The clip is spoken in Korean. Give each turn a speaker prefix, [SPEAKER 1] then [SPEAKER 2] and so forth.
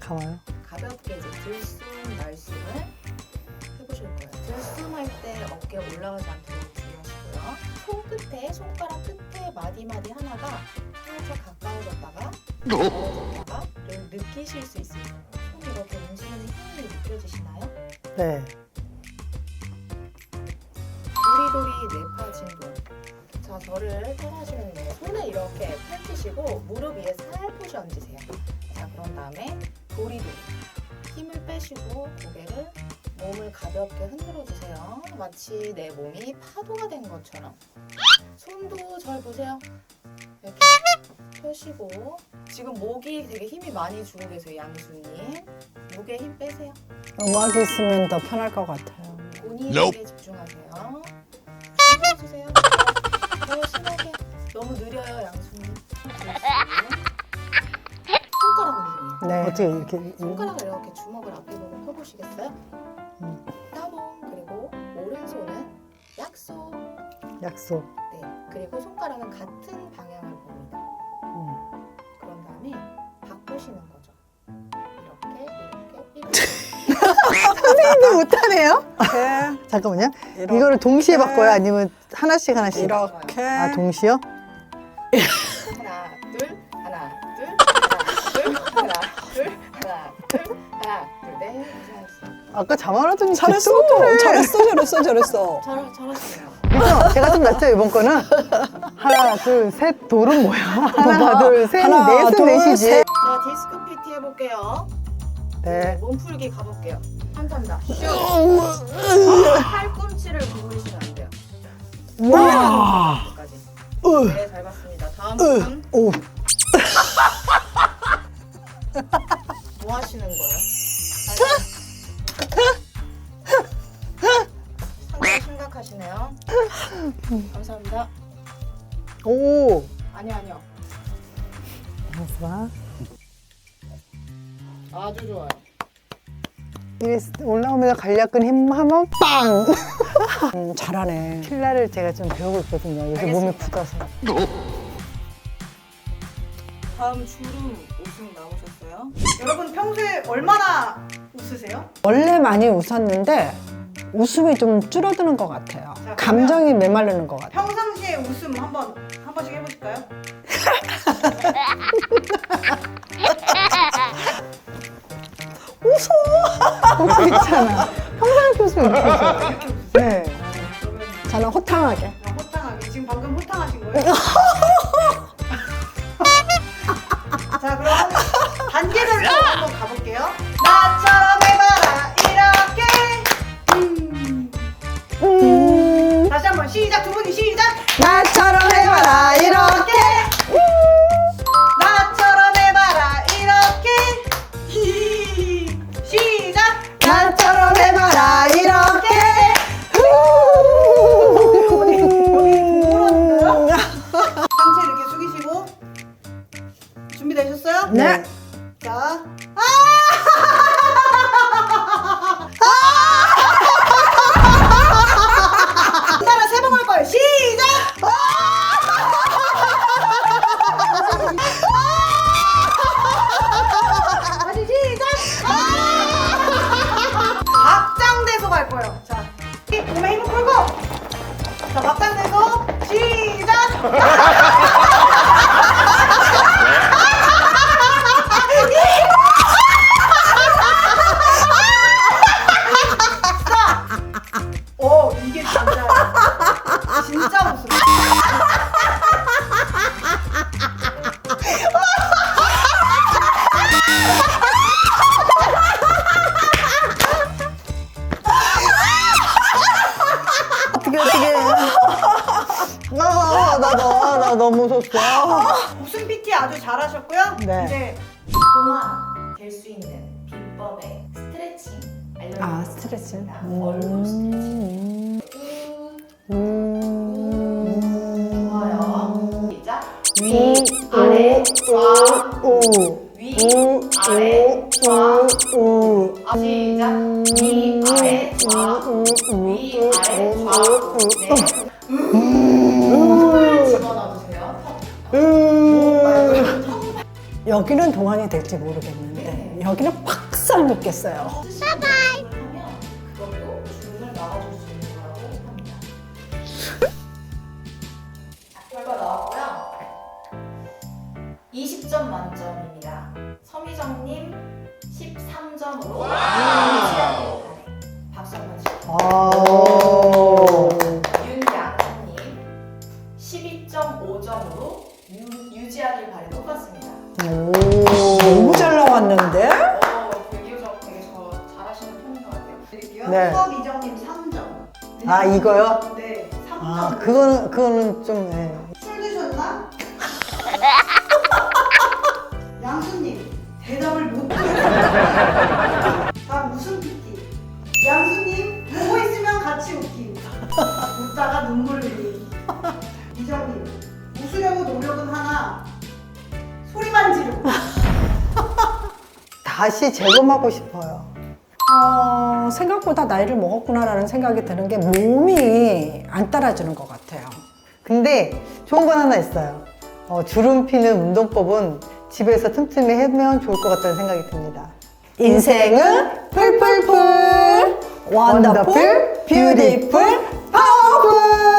[SPEAKER 1] 가만요.
[SPEAKER 2] 가볍게 이제 들숨 날숨을 해보실 거예요. 들숨 할 때 어깨 올라가지 않도록 주의하시고요. 손 끝에 손가락 끝에 마디 마디 하나가 살짝 가까워졌다가 멀어졌다가 를 느끼실 수 있어요. 손 이렇게 움직이는 힘이 느껴지시나요?
[SPEAKER 1] 네.
[SPEAKER 2] 도리도리 뇌파 진동. 자, 저를 따라하시는데 손을 이렇게 펼치시고 무릎 위에 살포시 얹으세요. 자, 그런 다음에 도리도리 힘을 빼시고 고개를 몸을 가볍게 흔들어 주세요. 마치 내 몸이 파도가 된 것처럼. 손도 절 보세요. 이렇게 펴시고 지금 목이 되게 힘이 많이 주고 계세요, 양수님. 목에 힘 빼세요.
[SPEAKER 1] 음악이 있으면 더 편할 것 같아요.
[SPEAKER 2] 본인에게 집중하세요. 힘내주세요. 더 심하게. 너무 느려요, 양수님. 운동이에요.
[SPEAKER 1] 네. 어떻게 이렇게.
[SPEAKER 2] 손가락을 이렇게 주먹을 앞에 보고 펴보시겠어요?
[SPEAKER 1] 음.
[SPEAKER 2] 따봉 그리고 오른손은 약속.
[SPEAKER 1] 약속.
[SPEAKER 2] 네. 그리고 손가락은 같은 방향을 봅니다.
[SPEAKER 1] 음.
[SPEAKER 2] 그런 다음에 바꾸시는 거죠. 이렇게 이렇게 이렇게.
[SPEAKER 1] 선생님도 못하네요?
[SPEAKER 3] 네.
[SPEAKER 1] 잠깐만요.
[SPEAKER 3] 이렇게.
[SPEAKER 1] 이거를 동시에 바꿔요? 아니면 하나씩 하나씩?
[SPEAKER 3] 이렇게.
[SPEAKER 1] 아, 동시요?
[SPEAKER 2] 네 고생하셨습니다.
[SPEAKER 1] 아까 자만하더니
[SPEAKER 3] 잘했어.
[SPEAKER 1] 또
[SPEAKER 3] 잘했어. 잘했어. 잘했어.
[SPEAKER 2] 잘 잘하시네요.
[SPEAKER 1] 그죠? 제가 좀 낫죠, 이번 거는? 하나, 둘, 셋, 돌은 뭐야? 하나, 둘, 셋,
[SPEAKER 3] 하나,
[SPEAKER 1] 넷은
[SPEAKER 3] 둘,
[SPEAKER 1] 넷이지.
[SPEAKER 3] 셋.
[SPEAKER 2] 자 디스크 PT 해볼게요.
[SPEAKER 1] 네.
[SPEAKER 2] 몸풀기 가볼게요. 한잔다. 슈. 팔꿈치를 구부리시면 안 돼요.
[SPEAKER 1] 와.
[SPEAKER 2] 여기까지. 네, 잘 봤습니다. 다음 분.
[SPEAKER 1] 오.
[SPEAKER 2] 뭐 하시는 거예요? 상당히 심각하시네요. 감사합니다.
[SPEAKER 1] 오.
[SPEAKER 2] 아니요, 아니요.
[SPEAKER 1] 잠깐만.
[SPEAKER 2] 아주 좋아요.
[SPEAKER 1] 이래 올라오면서 간략근 힘 하면 빵!
[SPEAKER 3] 음, 잘하네.
[SPEAKER 1] 필라를 제가 좀 배우고 있거든요. 요새 몸이
[SPEAKER 2] 알겠습니다.
[SPEAKER 1] 굳어서.
[SPEAKER 2] 다음 주름 웃음 나오셨어요?
[SPEAKER 4] 여러분 평소에 얼마나 웃으세요?
[SPEAKER 3] 원래 많이 웃었는데 웃음이 좀 줄어드는 것 같아요.
[SPEAKER 4] 자,
[SPEAKER 3] 감정이 메마르는 것 같아요.
[SPEAKER 4] 평상시에 웃음 한번 한 번씩 해보실까요?
[SPEAKER 1] 그렇잖아. 평상시 웃으면 이렇게 네.
[SPEAKER 4] 자. 아! 따라 세번 할 거예요. 시작. 다시 시작. 박장대소 갈 거예요. 자, 이 몸에 힘을 풀고. 자, 박장대소 시작. 이게 진짜 진짜 웃음.
[SPEAKER 1] 어떻게, 어떻게. 아, 나, 너무 무섭어.
[SPEAKER 4] 웃음 PT 아주 잘하셨고요.
[SPEAKER 1] 네.
[SPEAKER 4] 이제
[SPEAKER 2] 동안 될수 있는 비법의 스트레칭 알려드리겠습니다.
[SPEAKER 3] 아, 스트레칭.
[SPEAKER 2] 얼굴 스트레칭.
[SPEAKER 1] 음.
[SPEAKER 2] 위, 아래, 좌,
[SPEAKER 3] 우,
[SPEAKER 2] 위,
[SPEAKER 3] 우,
[SPEAKER 2] 아래, 좌.
[SPEAKER 3] 우, 우.
[SPEAKER 2] 시작. 위, 아래, 좌. 위, 아래, 좌. 네. 턱을 집어넣어주세요. 턱.
[SPEAKER 3] 여기는 동안이 될지 모르겠는데 여기는 팍살 놓겠어요.
[SPEAKER 2] 하면 그걸 20점 만점입니다. 서미정님 13점으로 유지하게 박수 한번 주세요.
[SPEAKER 1] 아.
[SPEAKER 2] 윤양수님 12.5점으로 유지하길 바래 똑같습니다.
[SPEAKER 3] 너무 잘 나왔는데?
[SPEAKER 2] 어, 비교적 되게 저 잘하시는 편인 것 같아요.
[SPEAKER 4] 드릴게요.
[SPEAKER 1] 네.
[SPEAKER 4] 수업 이정님 3점.
[SPEAKER 1] 아, 이거요?
[SPEAKER 4] 네, 3점.
[SPEAKER 1] 아, 그거는, 그거는 좀, 예.
[SPEAKER 4] 대답을 못 들었어요. 다음 무슨 PT? 양수님 보고 있으면 같이 웃김. 웃다가 눈물 흘림. 이정님 웃으려고 노력은 하나 소리만 지르고.
[SPEAKER 1] 다시 재검하고 싶어요.
[SPEAKER 3] 어, 생각보다 나이를 먹었구나라는 생각이 드는 게 몸이 안 따라주는 것 같아요.
[SPEAKER 1] 근데 좋은 건 하나 있어요. 어, 주름 피는 운동법은 집에서 틈틈이 해면 좋을 것 같다는 생각이 듭니다.
[SPEAKER 3] 인생은 풀풀풀 원더풀 뷰티풀 파워풀